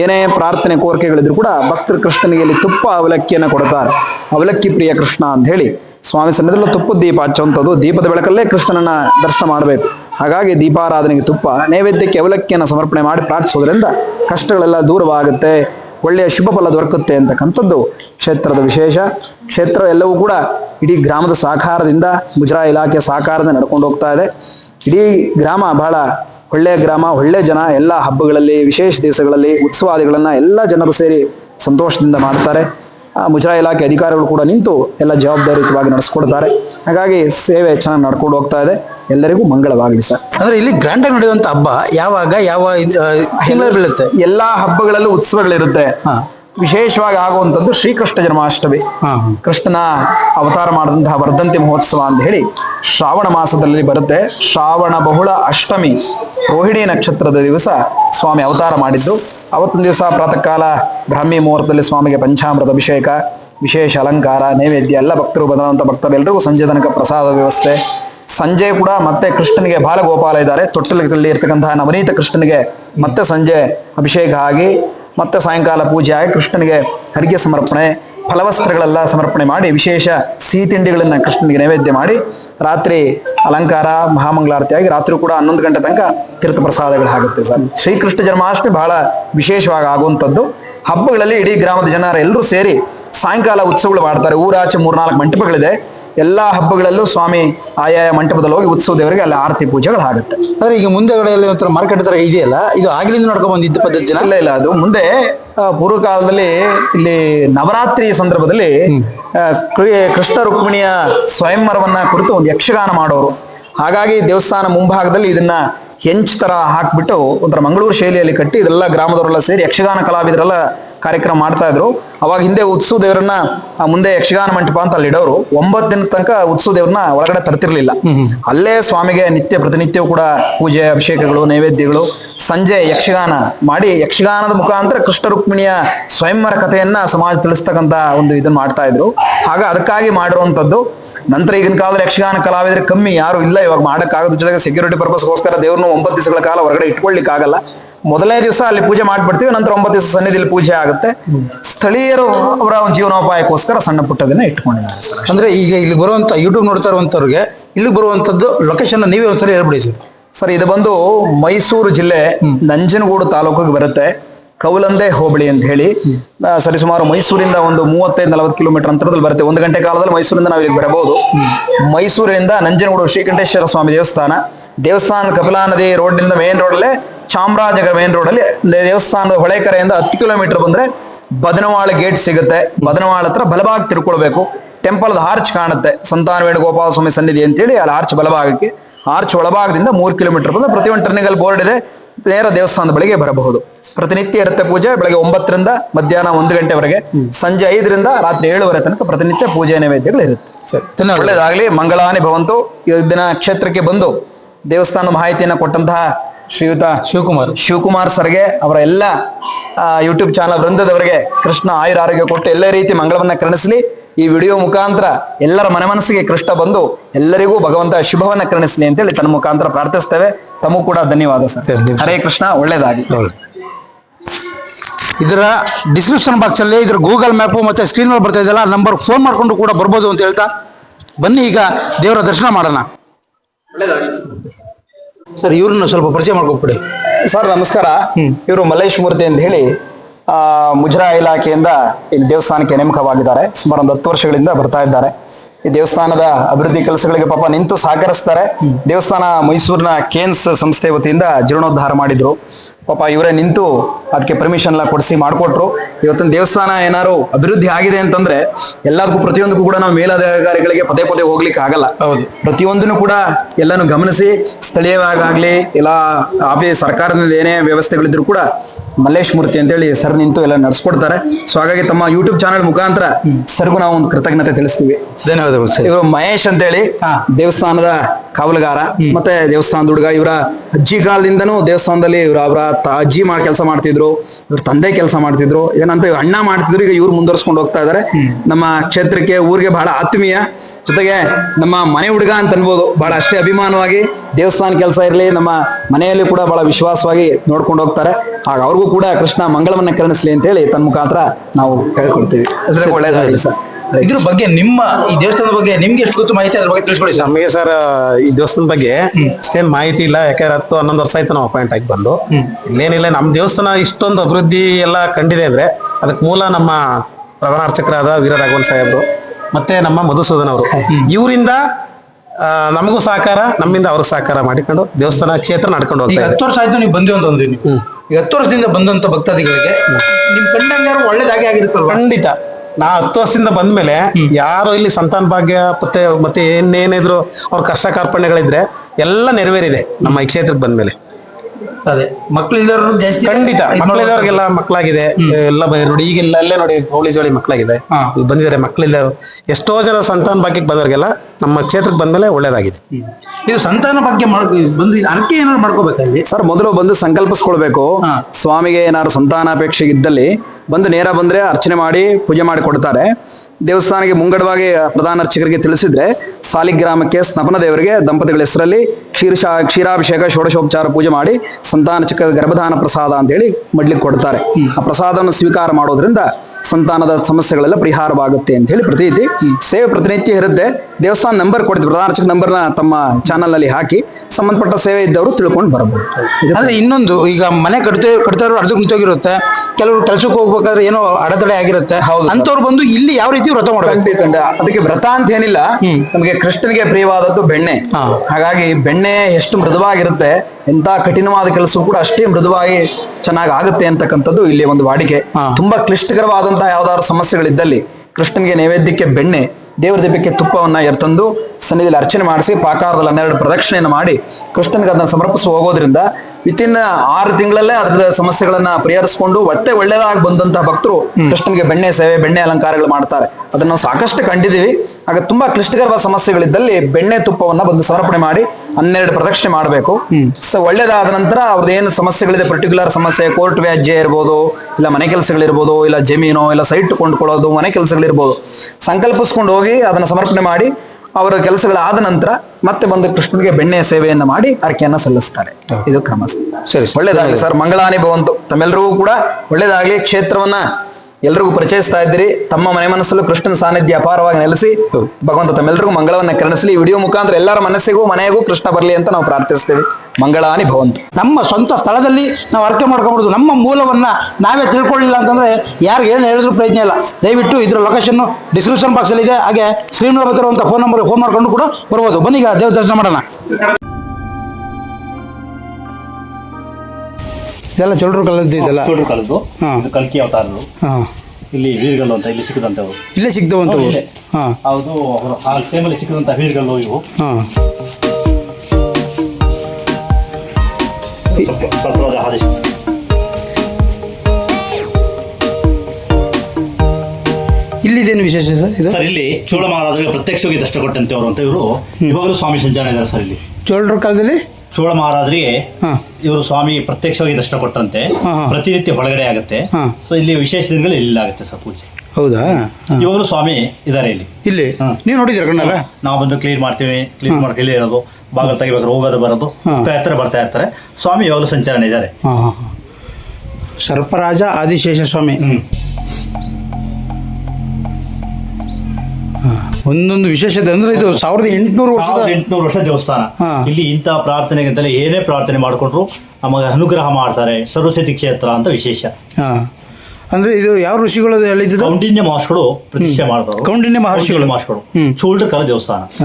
ಏನೇ ಪ್ರಾರ್ಥನೆ ಕೋರಿಕೆಗಳಿದ್ರು ಕೂಡ ಭಕ್ತರು ಕೃಷ್ಣನಿಗೆ ಇಲ್ಲಿ ತುಪ್ಪ ಅವಲಕ್ಕಿಯನ್ನು ಕೊಡ್ತಾರೆ. ಅವಲಕ್ಕಿ ಪ್ರಿಯ ಕೃಷ್ಣ ಅಂತ ಹೇಳಿ ಸ್ವಾಮಿ ಸನ್ನಿಧಿಯಲ್ಲಿ ತುಪ್ಪದ ದೀಪ ಹಚ್ಚುವಂಥದ್ದು. ದೀಪದ ಬೆಳಕಲ್ಲೇ ಕೃಷ್ಣನನ್ನ ದರ್ಶನ ಮಾಡಬೇಕು. ಹಾಗಾಗಿ ದೀಪಾರಾಧನೆಗೆ ತುಪ್ಪ ನೈವೇದ್ಯಕ್ಕೆ ಅವಲಕ್ಕಿಯನ್ನು ಸಮರ್ಪಣೆ ಮಾಡಿ ಪ್ರಾರ್ಥಿಸೋದ್ರಿಂದ ಕಷ್ಟಗಳೆಲ್ಲ ದೂರವಾಗುತ್ತೆ. ಒಳ್ಳೆಯ ಶುಭ ಫಲ ದೊರಕುತ್ತೆ ಅಂತಕ್ಕಂಥದ್ದು ಕ್ಷೇತ್ರದ ವಿಶೇಷ. ಕ್ಷೇತ್ರ ಎಲ್ಲವೂ ಕೂಡ ಇಡೀ ಗ್ರಾಮದ ಸಹಕಾರದಿಂದ ಮುಜರಾ ಇಲಾಖೆ ಸಹಕಾರದಿಂದ ನಡ್ಕೊಂಡು ಹೋಗ್ತಾ ಇದೆ. ಇಡೀ ಗ್ರಾಮ ಬಹಳ ಒಳ್ಳೆಯ ಗ್ರಾಮ ಒಳ್ಳೆಯ ಜನ. ಎಲ್ಲ ಹಬ್ಬಗಳಲ್ಲಿ, ವಿಶೇಷ ದಿವಸಗಳಲ್ಲಿ, ಉತ್ಸವಾದಿಗಳನ್ನ ಎಲ್ಲ ಜನರು ಸೇರಿ ಸಂತೋಷದಿಂದ ಮಾಡ್ತಾರೆ. ಆ ಮುಜರಾ ಇಲಾಖೆ ಅಧಿಕಾರಿಗಳು ಕೂಡ ನಿಂತು ಎಲ್ಲ ಜವಾಬ್ದಾರಿಯುತವಾಗಿ ನಡೆಸ್ಕೊಡ್ತಾರೆ. ಹಾಗಾಗಿ ಸೇವೆ ಚೆನ್ನಾಗಿ ನಡ್ಕೊಂಡು ಹೋಗ್ತಾ ಇದೆ. ಎಲ್ಲರಿಗೂ ಮಂಗಳವಾಗಲಿ ಸರ್. ಅಂದ್ರೆ ಇಲ್ಲಿ ಗ್ರ್ಯಾಂಡ್ ನಡೆಯುವಂತ ಹಬ್ಬ ಯಾವಾಗ ಯಾವ ಬೀಳುತ್ತೆ? ಎಲ್ಲಾ ಹಬ್ಬಗಳಲ್ಲೂ ಉತ್ಸವಗಳಿರುತ್ತೆ. ವಿಶೇಷವಾಗಿ ಆಗುವಂಥದ್ದು ಶ್ರೀಕೃಷ್ಣ ಜನ್ಮಾಷ್ಟಮಿ. ಕೃಷ್ಣನ ಅವತಾರ ಮಾಡಿದಂತಹ ವರ್ಧಂತಿ ಮಹೋತ್ಸವ ಅಂತ ಹೇಳಿ ಶ್ರಾವಣ ಮಾಸದಲ್ಲಿ ಬರುತ್ತೆ. ಶ್ರಾವಣ ಬಹುಳ ಅಷ್ಟಮಿ ರೋಹಿಣಿ ನಕ್ಷತ್ರದ ದಿವಸ ಸ್ವಾಮಿ ಅವತಾರ ಮಾಡಿದ್ದು. ಅವತ್ತಿನ ದಿವಸ ಪ್ರಾತಃ ಕಾಲ ಬ್ರಾಹ್ಮಿ ಮುಹೂರ್ತದಲ್ಲಿ ಸ್ವಾಮಿಗೆ ಪಂಚಾಮೃತ ಅಭಿಷೇಕ ವಿಶೇಷ ಅಲಂಕಾರ ನೈವೇದ್ಯ ಎಲ್ಲ ಭಕ್ತರು ಬಂದಂತ ಭಕ್ತರೆಲ್ಲರಿಗೂ ಸಂಜೆ ತನಕ ಪ್ರಸಾದ ವ್ಯವಸ್ಥೆ. ಸಂಜೆ ಕೂಡ ಮತ್ತೆ ಕೃಷ್ಣನಿಗೆ ಬಾಲಗೋಪಾಲ ಇದ್ದಾರೆ. ತೊಟ್ಟಲಲ್ಲಿ ಇರ್ತಕ್ಕಂತಹ ನವನೀತ ಕೃಷ್ಣನಿಗೆ ಮತ್ತೆ ಸಂಜೆ ಅಭಿಷೇಕ ಆಗಿ ಮತ್ತೆ ಸಾಯಂಕಾಲ ಪೂಜೆ ಕೃಷ್ಣನಿಗೆ ಹರಿಗೆ ಸಮರ್ಪಣೆ, ಫಲವಸ್ತ್ರಗಳೆಲ್ಲ ಸಮರ್ಪಣೆ ಮಾಡಿ ವಿಶೇಷ ಸಿಹಿ ತಿಂಡಿಗಳನ್ನು ಕೃಷ್ಣನಿಗೆ ನೈವೇದ್ಯ ಮಾಡಿ ರಾತ್ರಿ ಅಲಂಕಾರ ಮಹಾಮಂಗಳಾರತಿಯಾಗಿ ರಾತ್ರಿ ಕೂಡ ಹನ್ನೊಂದು ಗಂಟೆ ತನಕ ತೀರ್ಥ ಪ್ರಸಾದಗಳಾಗುತ್ತೆ ಸರ್. ಶ್ರೀಕೃಷ್ಣ ಜನ್ಮಾಷ್ಟಮಿ ಬಹಳ ವಿಶೇಷವಾಗಿ ಆಗುವಂಥದ್ದು. ಹಬ್ಬಗಳಲ್ಲಿ ಇಡೀ ಗ್ರಾಮದ ಜನರ ಎಲ್ಲರೂ ಸೇರಿ ಸಾಯಂಕಾಲ ಉತ್ಸವಗಳು ಮಾಡ್ತಾರೆ. ಊರಾಚೆ ಮೂರ್ನಾಲ್ಕು ಮಂಟಪಗಳಿದೆ. ಎಲ್ಲಾ ಹಬ್ಬಗಳಲ್ಲೂ ಸ್ವಾಮಿ ಆಯಾಯ ಮಂಟಪದಲ್ಲಿ ಹೋಗಿ ಉತ್ಸವ ದೇವರಿಗೆ ಅಲ್ಲಿ ಆರತಿ ಪೂಜೆಗಳು ಆಗುತ್ತೆ ಅಂದ್ರೆ ಈಗ ಮುಂದೆಗಡೆಯಲ್ಲಿ ಒಂಥರ ಮಾರ್ಕೆಟ್ ತರ ಇದೆಯಲ್ಲ ಇದು ಆಗ್ಲಿಂದ ನೋಡ್ಕೊಂಡ್ ಬಂದಿದ್ದ ಪದ್ಧತಿನ ಇಲ್ಲ ಇಲ್ಲ ಅದು ಮುಂದೆ ಪೂರ್ವಕಾಲದಲ್ಲಿ ಪೂರ್ವ ಕಾಲದಲ್ಲಿ ಇಲ್ಲಿ ನವರಾತ್ರಿ ಸಂದರ್ಭದಲ್ಲಿ ಕೃಷ್ಣ ರುಕ್ಮಿಣಿಯ ಸ್ವಯಂವರವನ್ನ ಕುರಿತು ಒಂದು ಯಕ್ಷಗಾನ ಮಾಡೋರು. ಹಾಗಾಗಿ ದೇವಸ್ಥಾನ ಮುಂಭಾಗದಲ್ಲಿ ಇದನ್ನ ಹೆಂಚ್ ತರ ಹಾಕ್ಬಿಟ್ಟು ಒಂಥರ ಮಂಗಳೂರು ಶೈಲಿಯಲ್ಲಿ ಕಟ್ಟಿ ಇದೆಲ್ಲ ಗ್ರಾಮದವರೆಲ್ಲ ಸೇರಿ ಯಕ್ಷಗಾನ ಕಲಾವಿದರೆಲ್ಲ ಕಾರ್ಯಕ್ರಮ ಮಾಡ್ತಾ ಇದ್ರು. ಅವಾಗ ಹಿಂದೆ ಉತ್ಸವ ದೇವರನ್ನ ಮುಂದೆ ಯಕ್ಷಗಾನ ಮಂಟಪ ಅಂತ ಅಲ್ಲಿ ಇಡೋರು. ಒಂಬತ್ತು ದಿನದ ತನಕ ಉತ್ಸವ ದೇವ್ರನ್ನ ಒಳಗಡೆ ತರ್ತಿರ್ಲಿಲ್ಲ. ಅಲ್ಲೇ ಸ್ವಾಮಿಗೆ ನಿತ್ಯ ಪ್ರತಿನಿತ್ಯವೂ ಕೂಡ ಪೂಜೆ, ಅಭಿಷೇಕಗಳು, ನೈವೇದ್ಯಗಳು. ಸಂಜೆ ಯಕ್ಷಗಾನ ಮಾಡಿ, ಯಕ್ಷಗಾನದ ಮುಖಾಂತರ ಕೃಷ್ಣ ರುಕ್ಮಿಣಿಯ ಸ್ವಯಂವರ ಕಥೆಯನ್ನ ಸಮಾಜ ತಿಳಿಸ್ತಕ್ಕಂತ ಒಂದು ಇದನ್ನ ಮಾಡ್ತಾ ಇದ್ರು. ಆಗ ಅದಕ್ಕಾಗಿ ಮಾಡಿರುವಂತದ್ದು ನಂತರ ಈಗಿನ ಕಾಲದಲ್ಲಿ ಯಕ್ಷಗಾನ ಕಲಾವಿದರೆ ಕಮ್ಮಿ ಯಾರು ಇಲ್ಲ. ಇವಾಗ ಮಾಡಕ್ಕಾಗದ ಜೊತೆಗೆ ಸೆಕ್ಯೂರಿಟಿ ಪರ್ಪಸ್ಗೋಸ್ಕರ ದೇವ್ರನ್ನ ಒಂಬತ್ತು ದಿವಸಗಳ ಕಾಲ ಹೊರಗಡೆ ಇಟ್ಕೊಳ್ಲಿಕ್ಕೆ ಆಗಲ್ಲ ಮೊದಲನೇ ದಿವಸ ಅಲ್ಲಿ ಪೂಜೆ ಮಾಡ್ಬಿಡ್ತೀವಿ ನಂತರ ಒಂಬತ್ತು ದಿವಸ ಸನ್ನಿಧಿಯಲ್ಲಿ ಪೂಜೆ ಆಗುತ್ತೆ. ಸ್ಥಳೀಯರು ಅವರ ಒಂದು ಜೀವನೋಪಾಯಕ್ಕೋಸ್ಕರ ಸಣ್ಣ ಪುಟ್ಟದನ್ನ ಇಟ್ಕೊಂಡಿದ್ದಾರೆ ಸರ್ ಅಂದ್ರೆ ಈಗ ಇಲ್ಲಿ ಬರುವಂತ ಯೂಟ್ಯೂಬ್ ನೋಡ್ತಾ ಇರುವಂತವ್ರಿಗೆ ಇಲ್ಲಿ ಬರುವಂತದ್ದು ಲೊಕೇಶನ್ ನೀವೇ ಒಂದ್ಸರಿ ಹೇಳ್ಬಿಡಿ ಸರ್. ಸರ್ ಇದು ಬಂದು ಮೈಸೂರು ಜಿಲ್ಲೆ ನಂಜನಗೂಡು ತಾಲೂಕಿಗೆ ಬರುತ್ತೆ. ಕೌಲಂದೆ ಹೋಬಳಿ ಅಂತ ಹೇಳಿ. ಸರಿ ಸರಿಸುಮಾರು ಮೈಸೂರಿಂದ ಒಂದು ಮೂವತ್ತೈದು ನಲವತ್ತು ಕಿಲೋಮೀಟರ್ ಅಂತರದಲ್ಲಿ ಬರುತ್ತೆ. ಒಂದು ಗಂಟೆ ಕಾಲದಲ್ಲಿ ಮೈಸೂರಿಂದ ನಾವು ಇಲ್ಲಿಗೆ ಬರಬಹುದು. ಮೈಸೂರಿನಿಂದ ನಂಜನಗೂಡು ಶ್ರೀಕಂಠೇಶ್ವರ ಸ್ವಾಮಿ ದೇವಸ್ಥಾನ. ದೇವಸ್ಥಾನ ಕಪಿಲಾ ನದಿ ರೋಡ್ನಿಂದ ಮೇನ್ ರೋಡಲ್ಲೇ ಚಾಮರಾಜನಗರ ಮೇನ್ ರೋಡಲ್ಲಿ ದೇವಸ್ಥಾನದ ಹೊಳೆಕರೆಯಿಂದ ಹತ್ತು ಕಿಲೋಮೀಟರ್ ಬಂದ್ರೆ ಬದನವಾಳ ಗೇಟ್ ಸಿಗುತ್ತೆ. ಬದನವಾಳ ಹತ್ರ ಬಲಭಾಗ ತಿರ್ಕೊಳ್ಬೇಕು. ಟೆಂಪಲ್ದ ಆರ್ಚ್ ಕಾಣುತ್ತೆ. ಸಂತಾನ ವೇಣುಗೋಪಾಲ ಸ್ವಾಮಿ ಸನ್ನಿಧಿ ಅಂತೇಳಿ ಅಲ್ಲಿ ಆರ್ಚ್ ಬಲಭಾಗಕ್ಕೆ ಆರ್ಚ್ ಒಳಭಾಗದಿಂದ ಮೂರು ಕಿಲೋಮೀಟರ್ ಬಂದ್ರೆ ಪ್ರತಿಯೊಂದು ಟರ್ನಿಗಲ್ ಬೋರ್ಡ್ ಇದೆ. ನೇರ ದೇವಸ್ಥಾನದ ಬಳಿಗೆ ಬರಬಹುದು. ಪ್ರತಿನಿತ್ಯ ಇರುತ್ತೆ ಪೂಜೆ ಬೆಳಗ್ಗೆ ಒಂಬತ್ತರಿಂದ ಮಧ್ಯಾಹ್ನ ಒಂದು ಗಂಟೆವರೆಗೆ. ಸಂಜೆ ಐದರಿಂದ ರಾತ್ರಿ ಏಳುವರೆ ತನಕ ಪ್ರತಿನಿತ್ಯ ಪೂಜೆ ನೈವೇದ್ಯಗಳು ಇರುತ್ತೆ. ಒಳ್ಳೇದಾಗ್ಲಿ ಮಂಗಳಾನಿ ಭವಂತು. ಈ ದಿನ ಕ್ಷೇತ್ರಕ್ಕೆ ಬಂದು ದೇವಸ್ಥಾನದ ಮಾಹಿತಿಯನ್ನು ಕೊಟ್ಟಂತಹ ಶ್ರೀಯುತ ಶಿವಕುಮಾರ್. ಶಿವಕುಮಾರ್ ಸರ್ಗೆ ಅವರ ಎಲ್ಲ ಯೂಟ್ಯೂಬ್ ಚಾನಲ್ ವೃಂದದವರಿಗೆ ಕೃಷ್ಣ ಆಯುರ ಆರೋಗ್ಯ ಕೊಟ್ಟು ಎಲ್ಲ ರೀತಿ ಮಂಗಳವನ್ನ ಕರುಣಿಸಲಿ. ಈ ವಿಡಿಯೋ ಮುಖಾಂತರ ಎಲ್ಲರ ಮನೆ ಮನಸ್ಸಿಗೆ ಕೃಷ್ಣ ಬಂದು ಎಲ್ಲರಿಗೂ ಭಗವಂತ ಶುಭವನ್ನ ಕರುಣಿಸಲಿ ಅಂತೇಳಿ ತನ್ನ ಮುಖಾಂತರ ಪ್ರಾರ್ಥಿಸ್ತೇವೆ. ತಮಗೂ ಕೂಡ ಧನ್ಯವಾದ ಸರ್. ಹರೇ ಕೃಷ್ಣ ಒಳ್ಳೇದಾಗಿ. ಇದರ ಡಿಸ್ಕ್ರಿಪ್ಷನ್ ಬಾಕ್ಸ್ ಅಲ್ಲಿ ಇದ್ರ ಗೂಗಲ್ ಮ್ಯಾಪು ಮತ್ತೆ ಸ್ಕ್ರೀನ್ ಮೇಲೆ ಬರ್ತಾ ಇದೆಯಲ್ಲ ನಂಬರ್ ಫೋನ್ ಮಾಡ್ಕೊಂಡು ಕೂಡ ಬರ್ಬೋದು ಅಂತ ಹೇಳ್ತಾ ಬನ್ನಿ ಈಗ ದೇವರ ದರ್ಶನ ಮಾಡೋಣ. ಸರ್ ಇವ್ರನ್ನ ಸ್ವಲ್ಪ ಪರಿಚಯ ಮಾಡ್ಕೊಬಿಡಿ ಸರ್ ನಮಸ್ಕಾರ. ಇವರು ಮಲ್ಲೇಶ್ ಮೂರ್ತಿ ಅಂತ ಹೇಳಿ ಆ, ಮುಜರಾ ಇಲಾಖೆಯಿಂದ ಇಲ್ಲಿ ದೇವಸ್ಥಾನಕ್ಕೆ ನೇಮಕವಾಗಿದ್ದಾರೆ. ಸುಮಾರು ಒಂದು ಹತ್ತು ವರ್ಷಗಳಿಂದ ಬರ್ತಾ ಇದ್ದಾರೆ. ಈ ದೇವಸ್ಥಾನದ ಅಭಿವೃದ್ಧಿ ಕೆಲಸಗಳಿಗೆ ಪಾಪ ನಿಂತು ಸಹಕರಿಸ್ತಾರೆ. ದೇವಸ್ಥಾನ ಮೈಸೂರಿನ ಕೇನ್ಸ್ ಸಂಸ್ಥೆ ವತಿಯಿಂದ ಜೀರ್ಣೋದ್ಧಾರ ಮಾಡಿದ್ರು. ಪಾಪ ಇವರೇ ನಿಂತು ಅದಕ್ಕೆ ಪರ್ಮಿಷನ್ ಎಲ್ಲ ಕೊಡಿಸಿ ಮಾಡಿಕೊಟ್ರು. ಇವತ್ತಿನ ದೇವಸ್ಥಾನ ಏನಾರು ಅಭಿವೃದ್ಧಿ ಆಗಿದೆ ಅಂತಂದ್ರೆ ಎಲ್ಲದಕ್ಕೂ ಪ್ರತಿಯೊಂದಕ್ಕೂ ಕೂಡ ನಾವು ಮೇಲಾಧಿಕಾರಿಗಳಿಗೆ ಪದೇ ಪದೇ ಹೋಗ್ಲಿಕ್ಕೆ ಆಗಲ್ಲ. ಹೌದು. ಪ್ರತಿಯೊಂದನ್ನು ಕೂಡ ಎಲ್ಲಾನು ಗಮನಿಸಿ ಸ್ಥಳೀಯವಾಗಲಿ ಇಲ್ಲ ಆಫೀಸ್ ಸರ್ಕಾರದಿಂದ ಏನೇ ವ್ಯವಸ್ಥೆಗಳಿದ್ರು ಕೂಡ ಮಲ್ಲೇಶ್ ಮೂರ್ತಿ ಅಂತೇಳಿ ಸರ್ ನಿಂತು ಎಲ್ಲ ನಡೆಸ್ಕೊಡ್ತಾರೆ. ಸೊ ಹಾಗಾಗಿ ತಮ್ಮ ಯೂಟ್ಯೂಬ್ ಚಾನಲ್ ಮುಖಾಂತರ ಸರ್ಗೂ ನಾವು ಒಂದು ಕೃತಜ್ಞತೆ ತಿಳಿಸ್ತೀವಿ. ಧನ್ಯವಾದಗಳು ಸರ್. ಇವರು ಮಹೇಶ್ ಅಂತೇಳಿ ಹೇಳಿ ದೇವಸ್ಥಾನದ ಕಾವಲುಗಾರ ಮತ್ತೆ ದೇವಸ್ಥಾನದ ಹುಡುಗ ಇವರ ಅಜ್ಜಿ ಕಾಲದಿಂದನೂ ದೇವಸ್ಥಾನದಲ್ಲಿ ಇವರ ಅವರ ಅಜ್ಜಿ ಮಾ ಕೆಲಸ ಮಾಡ್ತಿದ್ರು ಇವ್ರ ತಂದೆ ಕೆಲಸ ಮಾಡ್ತಿದ್ರು ಏನಂತ ಇವ್ರ ಅಣ್ಣ ಮಾಡ್ತಿದ್ರು ಈಗ ಇವ್ರು ಮುಂದುವರ್ಸ್ಕೊಂಡು ಹೋಗ್ತಾ ಇದಾರೆ. ನಮ್ಮ ಕ್ಷೇತ್ರಕ್ಕೆ ಊರಿಗೆ ಬಹಳ ಆತ್ಮೀಯ. ಜೊತೆಗೆ ನಮ್ಮ ಮನೆ ಹುಡುಗ ಅಂತ ಅನ್ಬೋದು ಬಹಳ ಅಷ್ಟೇ ಅಭಿಮಾನವಾಗಿ ದೇವಸ್ಥಾನ ಕೆಲಸ ಇರಲಿ ನಮ್ಮ ಮನೆಯಲ್ಲಿ ಕೂಡ ಬಹಳ ವಿಶ್ವಾಸವಾಗಿ ನೋಡ್ಕೊಂಡು ಹೋಗ್ತಾರೆ. ಆಗ ಅವ್ರಿಗೂ ಕೂಡ ಕೃಷ್ಣ ಮಂಗಳವನ್ನ ಕರುಣಿಸ್ಲಿ ಅಂತ ಹೇಳಿ ತನ್ನ ಮುಖಾಂತರ ನಾವು ಕೇಳ್ಕೊಳ್ತೀವಿ ಒಳ್ಳೇದಾಗಲಿ ಸರ್. ಇದ್ರ ಬಗ್ಗೆ ನಿಮ್ಮ ಈ ದೇವಸ್ಥಾನದ ಬಗ್ಗೆ ನಿಮ್ಗೆ ಎಷ್ಟು ಗೊತ್ತು ಮಾಹಿತಿ ಅದ್ರ ಬಗ್ಗೆ ತಿಳಿಸ್ಕೊಳ್ಳಿ ಸರ್. ನಮಗೆ ಸರ್ ಈ ದೇವಸ್ಥಾನದ ಬಗ್ಗೆ ಅಷ್ಟೇನ್ ಮಾಹಿತಿ ಇಲ್ಲ. ಯಾಕಂದ್ರೆ ಹತ್ತು ಹನ್ನೊಂದು ವರ್ಷ ಆಯ್ತು ನಾವು ಅಪಾಯಿಂಟ್ ಆಗಿ ಬಂದು. ಇಲ್ಲೇನಿಲ್ಲ ನಮ್ಮ ದೇವಸ್ಥಾನ ಇಷ್ಟೊಂದು ಅಭಿವೃದ್ಧಿ ಎಲ್ಲ ಕಂಡಿದೆ ಅಂದ್ರೆ ಅದಕ್ಕೆ ಮೂಲ ನಮ್ಮ ಪ್ರಧಾನ ಅರ್ಚಕರಾದ ವೀರ ರಾಘವನ್ ಸಾಹೇಬ್ರು ಮತ್ತೆ ನಮ್ಮ ಮಧುಸೂದನ್ ಅವರು. ಇವರಿಂದ ನಮಗೂ ಸಹಕಾರ ನಮ್ಮಿಂದ ಅವ್ರಿಗೆ ಸಹಕಾರ ಮಾಡಿಕೊಂಡು ದೇವಸ್ಥಾನ ಕ್ಷೇತ್ರ ನಡ್ಕೊಂಡು ಈಗ ಹೋಗ್ತಾ ಇದೆ. ಹತ್ತು ವರ್ಷ ಆಯ್ತು ನೀವು ಬಂದಿವಿ ಅಂತ ಅಂದ್ರಿ ನೀವು. ಈಗ ಹತ್ತು ವರ್ಷದಿಂದ ಬಂದಂತ ಭಕ್ತಾದಿಗಳಿಗೆ ನಿಮ್ ಕಂಡಂಗಾರು ಒಳ್ಳೇದಾಗಿ ಆಗಿರುತ್ತಲ್ವಾ? ಖಂಡಿತ. ನಾ ಹತ್ತು ವರ್ಷದಿಂದ ಬಂದ ಮೇಲೆ ಯಾರು ಇಲ್ಲಿ ಸಂತಾನ ಭಾಗ್ಯ ಪತ್ತೆ ಮತ್ತೆ ಏನೇನಿದ್ರು ಅವ್ರ ಕಷ್ಟ ಕಾರ್ಪಣ್ಯಗಳಿದ್ರೆ ಎಲ್ಲ ನೆರವೇರಿದೆ ನಮ್ಮ ಈ ಕ್ಷೇತ್ರಕ್ಕೆ ಬಂದ್ಮೇಲೆ. ಅದೇ. ಮಕ್ಳಿಲ್ಲರು ಜಾಸ್ತಿ ಖಂಡಿತ. ಮಕ್ಕಳಿದವ್ರಿಗೆಲ್ಲ ಮಕ್ಕಳಾಗಿದೆ ಎಲ್ಲ ನೋಡಿ ಈಗೆಲ್ಲ ಅಲ್ಲೇ ನೋಡಿ ಹೋಳಿ ಜೋಳಿ ಮಕ್ಕಳಾಗಿದೆ. ಬಂದಿದ್ದಾರೆ ಮಕ್ಕಳಿಲ್ಲರು ಎಷ್ಟೋ ಜನ ಸಂತಾನ ಭಾಗ್ಯಕ್ಕೆ ಬಂದವರಿಗೆಲ್ಲ ನಮ್ಮ ಕ್ಷೇತ್ರಕ್ಕೆ ಬಂದ್ಮೇಲೆ ಒಳ್ಳೇದಾಗಿದೆ. ಇದು ಸಂತಾನ ಭಾಗ್ಯ ಬಂದು ಅರ್ಕೆ ಏನಾದ್ರು ಮಾಡ್ಕೋಬೇಕಲ್ಲಿ ಸರ್ ಮೊದಲು ಬಂದು ಸಂಕಲ್ಪಿಸ್ಕೊಳ್ಬೇಕು. ಸ್ವಾಮಿಗೆ ಏನಾದ್ರು ಸಂತಾನಾಪೇಕ್ಷೆ ಇದ್ದಲ್ಲಿ ಬಂದು ನೇರ ಬಂದ್ರೆ ಅರ್ಚನೆ ಮಾಡಿ ಪೂಜೆ ಮಾಡಿ ಕೊಡ್ತಾರೆ. ದೇವಸ್ಥಾನಕ್ಕೆ ಮುಂಗಡವಾಗಿ ಪ್ರಧಾನ ಅರ್ಚಕರಿಗೆ ತಿಳಿಸಿದ್ರೆ ಸಾಲಿಗ್ರಾಮಕ್ಕೆ ಸ್ನಪನ ದೇವರಿಗೆ ದಂಪತಿಗಳ ಹೆಸರಲ್ಲಿ ಕ್ಷೀರ ಕ್ಷೀರಾಭಿಷೇಕ ಷೋಡಶೋಪಚಾರ ಪೂಜೆ ಮಾಡಿ ಸಂತಾನ ಗರ್ಭಧಾನ ಪ್ರಸಾದ ಅಂತ ಹೇಳಿ ಮಡ್ಲಿಕ್ಕೆ ಕೊಡ್ತಾರೆ. ಆ ಪ್ರಸಾದವನ್ನು ಸ್ವೀಕಾರ ಮಾಡೋದ್ರಿಂದ ಸಂತಾನದ ಸಮಸ್ಯೆಗಳೆಲ್ಲ ಪರಿಹಾರವಾಗುತ್ತೆ ಅಂತ ಹೇಳಿ ಪ್ರತೀತಿ. ಸೇವೆ ಪ್ರತಿನಿತ್ಯ ಇರುತ್ತೆ. ದೇವಸ್ಥಾನ ನಂಬರ್ ಕೊಡ್ತೀವಿ. ಪ್ರಧಾನ ಅರ್ಚಕ ನಂಬರ್ನ ತಮ್ಮ ಚಾನಲ್ನಲ್ಲಿ ಹಾಕಿ ಸಂಬಂಧಪಟ್ಟ ಸೇವೆ ಇದ್ದವರು ತಿಳ್ಕೊಂಡು ಬರಬಹುದು. ಅಂದ್ರೆ ಇನ್ನೊಂದು ಈಗ ಮನೆ ಕಟ್ತೇ ಕಟ್ತಾರೋ ಅರ್ಧಕ್ಕೆ ನಿಂತೋಗಿರುತ್ತೆ ಕೆಲವರು ಕೆಲಸಕ್ಕೆ ಹೋಗ್ಬೇಕಾದ್ರೆ ಏನೋ ಅಡೆತಡೆ ಆಗಿರುತ್ತೆ. ಹೌದು. ಅಂತವ್ರು ಬಂದು ಇಲ್ಲಿ ಯಾವ ರೀತಿ ವ್ರತ ಮಾಡಬೇಕು. ಅದಕ್ಕೆ ವ್ರತ ಅಂತ ಏನಿಲ್ಲ. ನಮಗೆ ಕೃಷ್ಣನಿಗೆ ಪ್ರಿಯವಾದದ್ದು ಬೆಣ್ಣೆ. ಹಾಗಾಗಿ ಬೆಣ್ಣೆ ಎಷ್ಟು ಮೃದುವಾಗಿರುತ್ತೆ ಎಂತ ಕಠಿಣವಾದ ಕೆಲಸ ಕೂಡ ಅಷ್ಟೇ ಮೃದುವಾಗಿ ಚೆನ್ನಾಗಿ ಆಗುತ್ತೆ ಅಂತಕ್ಕಂಥದ್ದು ಇಲ್ಲಿ ಒಂದು ವಾಡಿಕೆ. ತುಂಬಾ ಕ್ಲಿಷ್ಟಕರವಾದಂತಹ ಯಾವ್ದಾದ್ರು ಸಮಸ್ಯೆಗಳಿದ್ದಲ್ಲಿ ಕೃಷ್ಣನಿಗೆ ನೈವೇದ್ಯಕ್ಕೆ ಬೆಣ್ಣೆ ದೇವರ ದೀಪಕ್ಕೆ ತುಪ್ಪವನ್ನ ಎರ್ತಂದು ಸನ್ನಿಧಿಯಲ್ಲಿ ಅರ್ಚನೆ ಮಾಡಿಸಿ ಪಾಕಾರದಲ್ಲಿ ಹನ್ನೆರಡು ಪ್ರದಕ್ಷಿಣೆಯನ್ನು ಮಾಡಿ ಕೃಷ್ಣನಿಗೆ ಅದನ್ನ ಸಮರ್ಪಿಸಿ ಹೋಗೋದ್ರಿಂದ ವಿತಿನ್ ಆರು ತಿಂಗಳಲ್ಲೇ ಅದರ ಸಮಸ್ಯೆಗಳನ್ನ ಪರಿಹರಿಸಿಕೊಂಡು ಮತ್ತೆ ಒಳ್ಳೆಯದಾಗಿ ಬಂದಂತಹ ಭಕ್ತರು ಕೃಷ್ಣನಿಗೆ ಬೆಣ್ಣೆ ಸೇವೆ ಬೆಣ್ಣೆ ಅಲಂಕಾರಗಳು ಮಾಡ್ತಾರೆ. ಅದನ್ನ ನಾವು ಸಾಕಷ್ಟು ಕಂಡಿದ್ದೀವಿ. ಆಗ ತುಂಬಾ ಕ್ಲಿಷ್ಟಕರವಾದ ಸಮಸ್ಯೆಗಳಿದ್ದಲ್ಲಿ ಬೆಣ್ಣೆ ತುಪ್ಪವನ್ನ ಬಂದು ಸಮರ್ಪಣೆ ಮಾಡಿ ಹನ್ನೆರಡು ಪ್ರದಕ್ಷಿಣೆ ಮಾಡಬೇಕು. ಸೊ ಒಳ್ಳೇದಾದ ನಂತರ ಅವ್ರದ್ದು ಏನು ಸಮಸ್ಯೆಗಳಿದೆ ಪರ್ಟಿಕ್ಯುಲರ್ ಸಮಸ್ಯೆ ಕೋರ್ಟ್ ವ್ಯಾಜ್ಯ ಇರ್ಬೋದು ಇಲ್ಲ ಮನೆ ಕೆಲಸಗಳಿರ್ಬೋದು ಇಲ್ಲ ಜಮೀನು ಇಲ್ಲ ಸೈಟ್ ಕೊಂಡ್ಕೊಳ್ಳೋದು ಮನೆ ಕೆಲಸಗಳಿರ್ಬೋದು. ಸಂಕಲ್ಪಿಸ್ಕೊಂಡು ಹೋಗಿ ಅದನ್ನ ಸಮರ್ಪಣೆ ಮಾಡಿ ಅವರ ಕೆಲಸಗಳಾದ ನಂತರ ಮತ್ತೆ ಬಂದು ಕೃಷ್ಣನಿಗೆ ಬೆಣ್ಣೆ ಸೇವೆಯನ್ನು ಮಾಡಿ ಅರ್ಕೆಯನ್ನ ಸಲ್ಲಿಸ್ತಾರೆ. ಇದು ಕ್ರಮ ಸರಿ, ಒಳ್ಳೇದಾಗಲಿ ಸರ್. ಮಂಗಳಾನಿ ಭವಂತು. ತಮ್ಮೆಲ್ಲರಿಗೂ ಕೂಡ ಒಳ್ಳೇದಾಗಲಿ. ಕ್ಷೇತ್ರವನ್ನ ಎಲ್ರಿಗೂ ಪರಿಚಯಿಸ್ತಾ ಇದ್ದೀರಿ. ತಮ್ಮ ಮನೆ ಮನಸ್ಸಲ್ಲೂ ಕೃಷ್ಣನ ಸಾನ್ನಿಧ್ಯ ಅಪಾರವಾಗಿ ನೆಲೆಸಿ, ಭಗವಂತ ತಮ್ಮೆಲ್ಲರಿಗೂ ಮಂಗಳವನ್ನ ಕರುಣಿಸಲಿ. ವಿಡಿಯೋ ಮುಖಾಂತರ ಎಲ್ಲರ ಮನಸ್ಸಿಗೂ, ಮನೆಗೂ ಕೃಷ್ಣ ಬರಲಿ ಅಂತ ನಾವು ಪ್ರಾರ್ಥಿಸ್ತೀವಿ. ಮಂಗಳಾನಿ ಭವಂತ. ನಮ್ಮ ಸ್ವಂತ ಸ್ಥಳದಲ್ಲಿ ನಾವು ಅರ್ಕೆ ಮಾಡ್ಕೊಬಾರ್ದು ನಮ್ಮ ಮೂಲವನ್ನ ನಾವೇ ತಿಳ್ಕೊಳ್ಳಿಲ್ಲ ಅಂತಂದ್ರೆ ಯಾರು ಏನು ಹೇಳಿದ್ರು ಪ್ರಯತ್ನ ಇಲ್ಲ. ದಯವಿಟ್ಟು ಇದ್ರ ಲೊಕೇಶನ್ ಡಿಸ್ಕ್ರಿಪ್ಷನ್ ಬಾಕ್ಸ್ ಅಲ್ಲಿ ಇದೆ. ಹಾಗೆ ಬರ್ತಿರುವಂತ ಫೋನ್ ನಂಬರ್ ಫೋನ್ ಮಾಡ್ಕೊಂಡು ಕೂಡ ಬರ್ಬೋದು. ಬನ್ನಿ ಈಗ ದೇವ ದರ್ಶನ ಮಾಡೋಣ. ಇದೆಲ್ಲ ಚೋಳರು ಕಾಲದ್ದು ಇದೆಲ್ಲ? ಚೋಳರು ಕಾಲದ್ದು ಹಾಂ. ಇದು ಕಲ್ಕಿ ಅವತಾರರು. ಹಾಂ. ಇಲ್ಲಿ ವೀರ್ಗಲ್ಲು ಅಂತ ಇಲ್ಲಿ ಸಿಕ್ಕದಂತವು ಇಲ್ಲೇ ಸಿಗ್ತವಂತವು ಇಲ್ಲೇ. ಹಾಂ. ಹೌದು ಅವರು ಆ ಟೈಮಲ್ಲಿ ಸಿಕ್ಕದಂತ ವೀರ್ಗಲ್ಲು ಇವು. ಹಾಂ. ಇಲ್ಲಿದೇನು ವಿಶೇಷ ಸರ್ ಇದು? ಸರ್ ಇಲ್ಲಿ ಚೋಳ ಮಹಾರಾಜರಿಗೆ ಪ್ರತ್ಯಕ್ಷವಾಗಿ ದಷ್ಟ ಕೊಟ್ಟಂತೆ ಅವರು ಅಂತ ಇವರು. ಇವಾಗಲೂ ಸ್ವಾಮಿ ಸಂಚಾರ ಇದ್ದಾರೆ ಸರ್ ಇಲ್ಲಿ. ಚೋಳರ ಕಾಲದಲ್ಲಿ? ಚೋಳ ಮಹಾರಾಜರಿಗೆ ಹಾಂ. ಇವರು ಸ್ವಾಮಿ ಪ್ರತ್ಯಕ್ಷವಾಗಿ ದರ್ಶನ ಕೊಟ್ಟಂತೆ. ಹಾ, ಹಾ. ಪ್ರತಿನಿತ್ಯ ಒಳಗಡೆ ಆಗುತ್ತೆ. ಹಾ. ಸೊ ಇಲ್ಲಿ ವಿಶೇಷ ದಿನಗಳು ಇಲ್ಲಿ ಆಗುತ್ತೆ ಸರ್ ಪೂಜೆ. ಹೌದಾ? ಇವರು ಸ್ವಾಮಿ ಇದ್ದಾರೆ ಇಲ್ಲಿ. ಇಲ್ಲಿ? ಹಾ. ನೀವು ನೋಡಿದ್ದೀರ ನಾವು ಬಂದು ಕ್ಲೀನ್ ಮಾಡ್ತೀವಿ ಕ್ಲೀನ್ ಮಾಡಿ ಇಲ್ಲಿ ಇರೋದು ಬಾಗಿಲು ತೆಗಿಬೇಕು ಹೋಗೋದು ಬರೋದು ಹಾ. ಹೋಗ್ತಾ ಇರ್ತಾರೆ ಬರ್ತಾ ಇರ್ತಾರೆ. ಸ್ವಾಮಿ ಯಾವಾಗಲೂ ಸಂಚಾರನ ಇದ್ದಾರೆ. ಸರ್ಪರಾಜ ಆದಿಶೇಷ ಸ್ವಾಮಿ. ಹ್ಮ್. ಒಂದೊಂದು ವಿಶೇಷತೆ ಅಂದ್ರೆ ಇದು ಸಾವಿರದ ಎಂಟುನೂರು ವರ್ಷದ ಸಾವಿರದ ಎಂಟುನೂರು ವರ್ಷ ದೇವಸ್ಥಾನ. ಇಲ್ಲಿ ಇಂಥ ಪ್ರಾರ್ಥನೆಗಿಂತಲೇ ಏನೇ ಪ್ರಾರ್ಥನೆ ಮಾಡಿಕೊಂಡ್ರು ನಮಗೆ ಅನುಗ್ರಹ ಮಾಡ್ತಾರೆ. ಸರಸ್ವತಿ ಕ್ಷೇತ್ರ ಅಂತ ವಿಶೇಷ. ಅಂದ್ರೆ ಇದು ಯಾವ ಋಷಿಗಳು ಹೇಳಿದ್ದು? ಕೌಂಡಿನ್ಯ ಮಹರ್ಷಿಗಳು ಪ್ರತಿಷ್ಠೆ ಮಾಡ್ತಾರೆ ಕೌಂಡಿನ್ಯ ಮಹರ್ಷಿಗಳು. ಮಹರ್ಷಿಗಳು. ಹ್ಮ್. ಕಲ ದೇವಸ್ಥಾನ.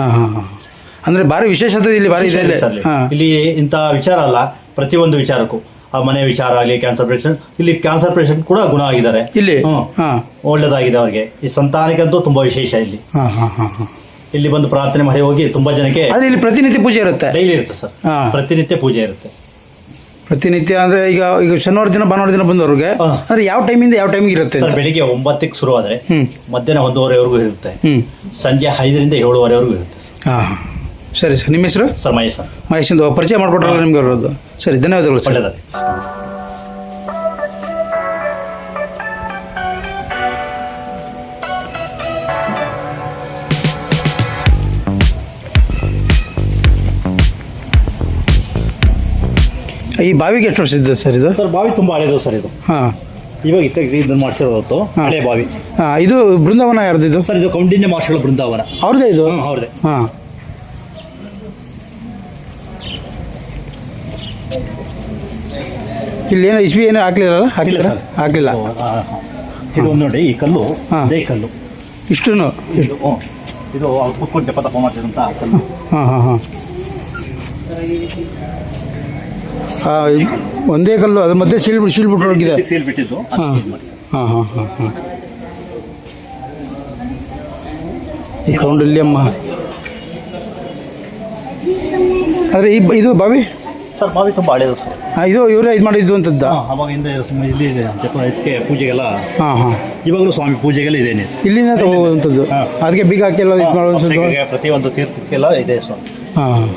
ಅಂದ್ರೆ ಭಾರಿ ವಿಶೇಷತೆ ಇಲ್ಲಿ ಭಾರಿ ಇದೆ ಇಲ್ಲಿ ಇಂಥ ವಿಚಾರ ಅಲ್ಲ ಪ್ರತಿಯೊಂದು ವಿಚಾರಕ್ಕೂ. ಆ ಮನೆ ವಿಚಾರ ಆಗಲಿ ಕ್ಯಾನ್ಸರ್ ಪೇಷಂಟ್ ಇಲ್ಲಿ ಕ್ಯಾನ್ಸರ್ ಪೇಷಂಟ್ ಕೂಡ ಗುಣ ಆಗಿದ್ದಾರೆ. ಇಲ್ಲಿ? ಹ್ಮ್. ಹಾ. ಒಳ್ಳೇದಾಗಿದೆ ಅವ್ರಿಗೆ. ಈ ಸಂತಾನಕ್ಕಂತೂ ತುಂಬಾ ವಿಶೇಷ ಇಲ್ಲಿ. ಹಾ ಹಾ ಹಾ ಹಾ. ಇಲ್ಲಿ ಬಂದು ಪ್ರಾರ್ಥನೆ ಮಾಡಿ ಹೋಗಿ ತುಂಬಾ ಜನಕ್ಕೆ ಆದ್ರೆ ಇಲ್ಲಿ ಪ್ರತಿನಿತ್ಯ ಪೂಜೆ ಇರುತ್ತೆ? ಡೈಲಿ ಇರುತ್ತೆ ಸರ್. ಹಾ. ಪ್ರತಿನಿತ್ಯ ಪೂಜೆ ಇರುತ್ತೆ. ಪ್ರತಿನಿತ್ಯ ಅಂದ್ರೆ ಈಗ ಈಗ ಶನಿವಾರ ದಿನ ಭಾನುವಾರ ದಿನ ಬಂದವ್ರಿಗೆ ಹಾ. ಅಂದ್ರೆ ಯಾವ ಟೈಮಿಂದ ಯಾವ ಟೈಮ್ ಇರುತ್ತೆ ಸರ್ ಅಂತ? ಬೆಳಿಗ್ಗೆ ಒಂಬತ್ತಕ್ಕೆ ಶುರು ಆದ್ರೆ ಹ್ಮ್. ಮಧ್ಯಾಹ್ನ ಒಂದೂವರೆವರೆಗೂ ಇರುತ್ತೆ. ಹ್ಮ್. ಸಂಜೆ ಐದರಿಂದ ಏಳುವರೆವರೆಗೂ ಇರುತ್ತೆ ಹಾ ಹಾ. ಸರಿ ಸರ್ ನಿಮ್ಮ ಹೆಸರು? Sir Mahesh sir. ಮಹೇಶಿಂದ ಪರಿಚಯ ಮಾಡಿಕೊಟ್ರಲ್ಲ ನಿಮ್ಗೆ ಅವರದ್ದು. ಸರಿ ಧನ್ಯವಾದಗಳು ಸರ್. ಈ ಬಾವಿಗೆ ಎಷ್ಟು ವರ್ಷ ಇದೆ ಸರ್ ಇದು? ಸರ್ ಬಾವಿ ತುಂಬಾ ಹಳೆಯದು ಸರ್ ಇದು. ಹಾಂ. ಇವಾಗ ಇತ್ತಾಗ ಇದನ್ನು ಮಾಡಿಸಿರೋದು. ಹಳೆ ಬಾವಿ. ಹಾಂ ಇದು ಬೃಂದಾವನ ಯಾರ್ದು ಇದು ಸರ್ ಇದು ಕೌಂಡಿನ್ಯ ಮಾರ್ಷಲ್ ಬೃಂದಾವನ. ಅವ್ರದ್ದೇ ಇದು? ಹ್ಮ್, ಅವ್ರದ್ದೇ ಹಾಂ. ಇಲ್ಲಿ ಏನೋ ಇಸ್ವಿ ಏನೋ ಹಾಕ್ಲಿಲ್ಲ ಆಗಲಿಲ್ಲ ಹಾಕಿಲ್ಲ ಸರ್ ಹಾಕ್ಲಿಲ್ಲ. ಇದು, ಒಂದು ನೋಡಿ ಈ ಕಲ್ಲು ಹಾ. ಇದೇ ಕಲ್ಲು. ಇಷ್ಟು ಇದು ಹ್ಮ್. ಇದು ಅವ್ರು ಕುತ್ಕೊಂಡು ಜಪ ತಪ ಮಾಡ್ತಿದಂತ ಕಲ್ಲು. ಹಾಂ ಹಾಂ ಹಾಂ. ಒಂದೇ ಕಲ್ಲು ಅದ್ರ ಮಧ್ಯೆ ಸೀಲ್ ಬಿಟ್ಟು ಸೀಲ್ ಬಿಟ್ಟು ಹೋಗಿದೆ. ಸೀಲ್ ಬಿಟ್ಟಿದ್ದು ಹಾಂ. ಅದಕ್ಕೆ ಇದ್ ಮಾಡಿದ್ದು. ಹಾಂ ಹಾಂ ಹಾಂ ಹಾಂ. ಈ ಕೌಂಡಲ್ಲಿ ಅಮ್ಮ. ಆದರೆ ಈ ಇದು ಬಾವಿ? ಸರ್ ಬಾವಿ ತುಂಬಾ ಹಳೇದು ಸರ್. ಹಾಂ ಇದು ಇವರೇ ಇದು ಮಾಡಿದ್ದು ಅಂತದ್ದ. ಅವಾಗಿಂದ ಸುಮ್ಮನೆ ಇಲ್ಲಿ ಇದೆ ಇದಕ್ಕೆ ಪೂಜೆಗೆಲ್ಲ. ಹಾಂ ಹಾಂ. ಇವಾಗಲೂ ಸ್ವಾಮಿ ಪೂಜೆಗೆಲ್ಲ ಇದೆ ಇಲ್ಲಿಂದ ತಗೋವಂಥದ್ದು. ಅದಕ್ಕೆ ಬೀಗ ಹಾಕಿ ಎಲ್ಲ ಇದು ಮಾಡುವಂಥದ್ದು. ಪ್ರತಿಯೊಂದು ತೀರ್ಥಕ್ಕೆಲ್ಲ ಇದೆ ಸ್ವಾಮಿ. ಹಾಂ.